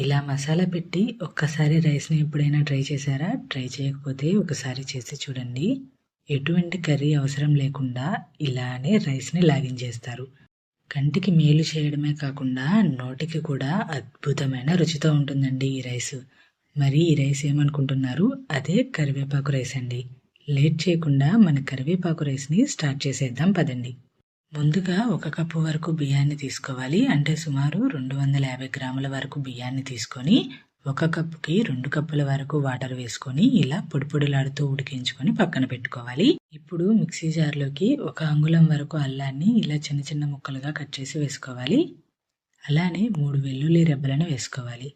ఇలా మసాలా పెట్టి ఒక్కసారి రైస్ని ఎప్పుడైనా ట్రై చేశారా? ట్రై చేయకపోతే ఒకసారి చేసి చూడండి. ఎటువంటి కర్రీ అవసరం లేకుండా ఇలానే రైస్ని లాగించేస్తారు. కంటికి మేలు చేయడమే కాకుండా నోటికి కూడా అద్భుతమైన రుచితో ఉంటుందండి ఈ రైస్. మరి ఈ రైస్ ఏమనుకుంటున్నారు? అదే కరివేపాకు రైస్ అండి. లేట్ చేయకుండా మన కరివేపాకు రైస్ని స్టార్ట్ చేసేద్దాం పదండి. ముందుగా ఒక కప్పు వరకు బియ్యాన్ని తీసుకోవాలి. అంటే సుమారు రెండు వందల యాభై గ్రాముల వరకు బియ్యాన్ని తీసుకొని ఒక కప్పుకి రెండు కప్పుల వరకు వాటర్ వేసుకొని ఇలా పొడిపొడిలాడుతూ ఉడికించుకొని పక్కన పెట్టుకోవాలి. ఇప్పుడు మిక్సీ జార్లోకి ఒక అంగుళం వరకు అల్లాన్ని ఇలా చిన్న చిన్న ముక్కలుగా కట్ చేసి వేసుకోవాలి. అలానే మూడు వెల్లుల్లి రెబ్బలను వేసుకోవాలి.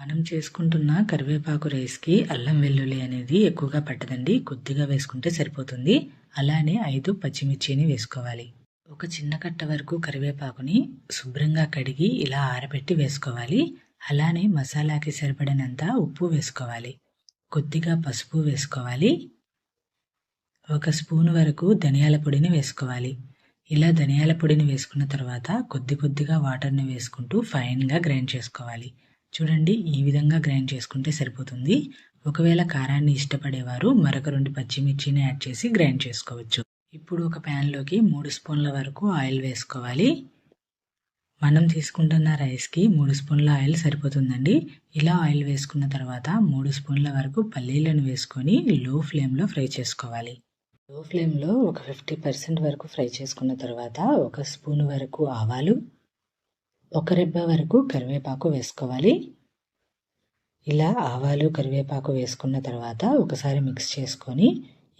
మనం చేసుకుంటున్న కరివేపాకు రైస్కి అల్లం వెల్లుల్లి అనేది ఎక్కువగా పట్టదండి. కొద్దిగా వేసుకుంటే సరిపోతుంది. అలానే ఐదు పచ్చిమిర్చిని వేసుకోవాలి. ఒక చిన్న కట్ట వరకు కరివేపాకుని శుభ్రంగా కడిగి ఇలా ఆరబెట్టి వేసుకోవాలి. అలానే మసాలాకి సరిపడినంత ఉప్పు వేసుకోవాలి. కొద్దిగా పసుపు వేసుకోవాలి. ఒక స్పూన్ వరకు ధనియాల పొడిని వేసుకోవాలి. ఇలా ధనియాల పొడిని వేసుకున్న తర్వాత కొద్ది కొద్దిగా వాటర్ని వేసుకుంటూ ఫైన్గా గ్రైండ్ చేసుకోవాలి. చూడండి ఈ విధంగా గ్రైండ్ చేసుకుంటే సరిపోతుంది. ఒకవేళ కారాన్ని ఇష్టపడేవారు మరొక రెండు పచ్చిమిర్చిని యాడ్ చేసి గ్రైండ్ చేసుకోవచ్చు. ఇప్పుడు ఒక ప్యాన్లోకి మూడు స్పూన్ల వరకు ఆయిల్ వేసుకోవాలి. మనం తీసుకుంటున్న రైస్కి మూడు స్పూన్ల ఆయిల్ సరిపోతుందండి. ఇలా ఆయిల్ వేసుకున్న తర్వాత మూడు స్పూన్ల వరకు పల్లీలను వేసుకొని లో ఫ్లేమ్లో ఫ్రై చేసుకోవాలి. లో ఫ్లేమ్లో ఒక ఫిఫ్టీ పర్సెంట్ వరకు ఫ్రై చేసుకున్న తర్వాత ఒక స్పూన్ వరకు ఆవాలు ఒక రెబ్బ వరకు కరివేపాకు వేసుకోవాలి. ఇలా ఆవాలు కరివేపాకు వేసుకున్న తర్వాత ఒకసారి మిక్స్ చేసుకొని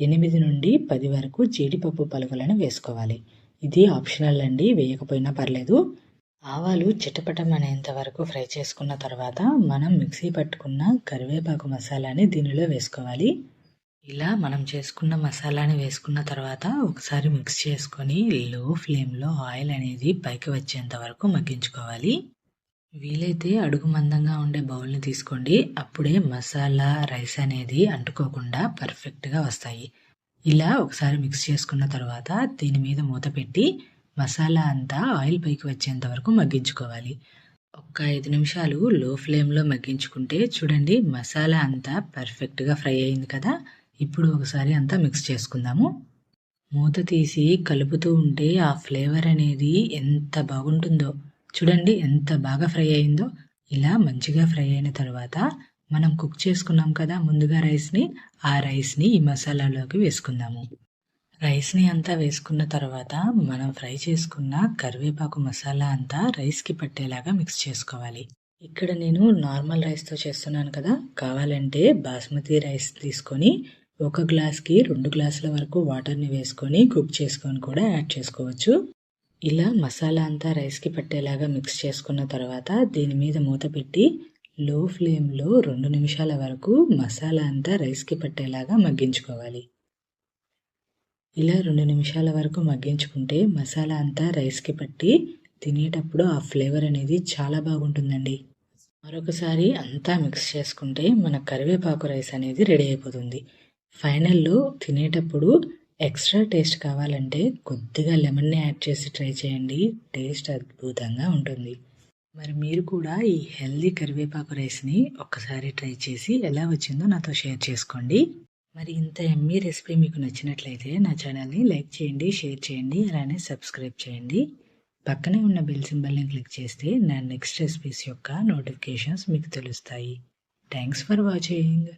ఎనిమిది నుండి పది వరకు జీడిపప్పు పలుకులను వేసుకోవాలి. ఇది ఆప్షనల్ అండి వేయకపోయినా పర్లేదు. ఆవాలు చిటపటమనేంత వరకు ఫ్రై చేసుకున్న తర్వాత మనం మిక్సీ పట్టుకున్న కరివేపాకు మసాలాని దీనిలో వేసుకోవాలి. ఇలా మనం చేసుకున్న మసాలాని వేసుకున్న తర్వాత ఒకసారి మిక్స్ చేసుకొని లో ఫ్లేమ్లో ఆయిల్ అనేది పైకి వచ్చేంత వరకు మగ్గించుకోవాలి. వీలైతే అడుగు మందంగా ఉండే బౌల్ని తీసుకోండి. అప్పుడే మసాలా రైస్ అనేది అంటుకోకుండా పర్ఫెక్ట్గా వస్తాయి. ఇలా ఒకసారి మిక్స్ చేసుకున్న తర్వాత దీని మీద మూత పెట్టి మసాలా అంతా ఆయిల్ పైకి వచ్చేంత వరకు మగ్గించుకోవాలి. ఒక్క ఐదు నిమిషాలు లో ఫ్లేమ్లో మగ్గించుకుంటే చూడండి మసాలా అంతా పర్ఫెక్ట్గా ఫ్రై అయింది కదా. ఇప్పుడు ఒకసారి అంతా మిక్స్ చేసుకుందాము. మూత తీసి కలుపుతూ ఉంటే ఆ ఫ్లేవర్ అనేది ఎంత బాగుంటుందో. చూడండి ఎంత బాగా ఫ్రై అయిందో. ఇలా మంచిగా ఫ్రై అయిన తర్వాత మనం కుక్ చేసుకున్నాం కదా ముందుగా రైస్ని ఆ రైస్ని ఈ మసాలాలోకి వేసుకుందాము. రైస్ని అంతా వేసుకున్న తర్వాత మనం ఫ్రై చేసుకున్న కరివేపాకు మసాలా అంతా రైస్కి పట్టేలాగా మిక్స్ చేసుకోవాలి. ఇక్కడ నేను నార్మల్ రైస్తో చేస్తున్నాను కదా కావాలంటే బాస్మతి రైస్ తీసుకొని ఒక గ్లాస్కి రెండు గ్లాసుల వరకు వాటర్ని వేసుకొని కుక్ చేసుకొని కూడా యాడ్ చేసుకోవచ్చు. ఇలా మసాలా అంతా రైస్కి పట్టేలాగా మిక్స్ చేసుకున్న తర్వాత దీని మీద మూత పెట్టి లో ఫ్లేమ్లో రెండు నిమిషాల వరకు మసాలా అంతా రైస్కి పట్టేలాగా మగ్గించుకోవాలి. ఇలా రెండు నిమిషాల వరకు మగ్గించుకుంటే మసాలా అంతా రైస్కి పట్టి తినేటప్పుడు ఆ ఫ్లేవర్ అనేది చాలా బాగుంటుందండి. మరొకసారి అంతా మిక్స్ చేసుకుంటే మన కరివేపాకు రైస్ అనేది రెడీ అయిపోతుంది. ఫైనల్లో తినేటప్పుడు ఎక్స్ట్రా టేస్ట్ కావాలంటే కొద్దిగా లెమన్ని యాడ్ చేసి ట్రై చేయండి. టేస్ట్ అద్భుతంగా ఉంటుంది. మరి మీరు కూడా ఈ హెల్దీ కరివేపాకు రైస్ని ఒక్కసారి ట్రై చేసి ఎలా వచ్చిందో నాతో షేర్ చేసుకోండి. మరి ఇంత ఎమ్మీ రెసిపీ మీకు నచ్చినట్లయితే నా ఛానల్ని లైక్ చేయండి షేర్ చేయండి అలానే సబ్స్క్రైబ్ చేయండి. పక్కనే ఉన్న బెల్ సింబల్ని క్లిక్ చేస్తే నా నెక్స్ట్ రెసిపీస్ యొక్క నోటిఫికేషన్స్ మీకు తెలుస్తాయి. Thanks for watching.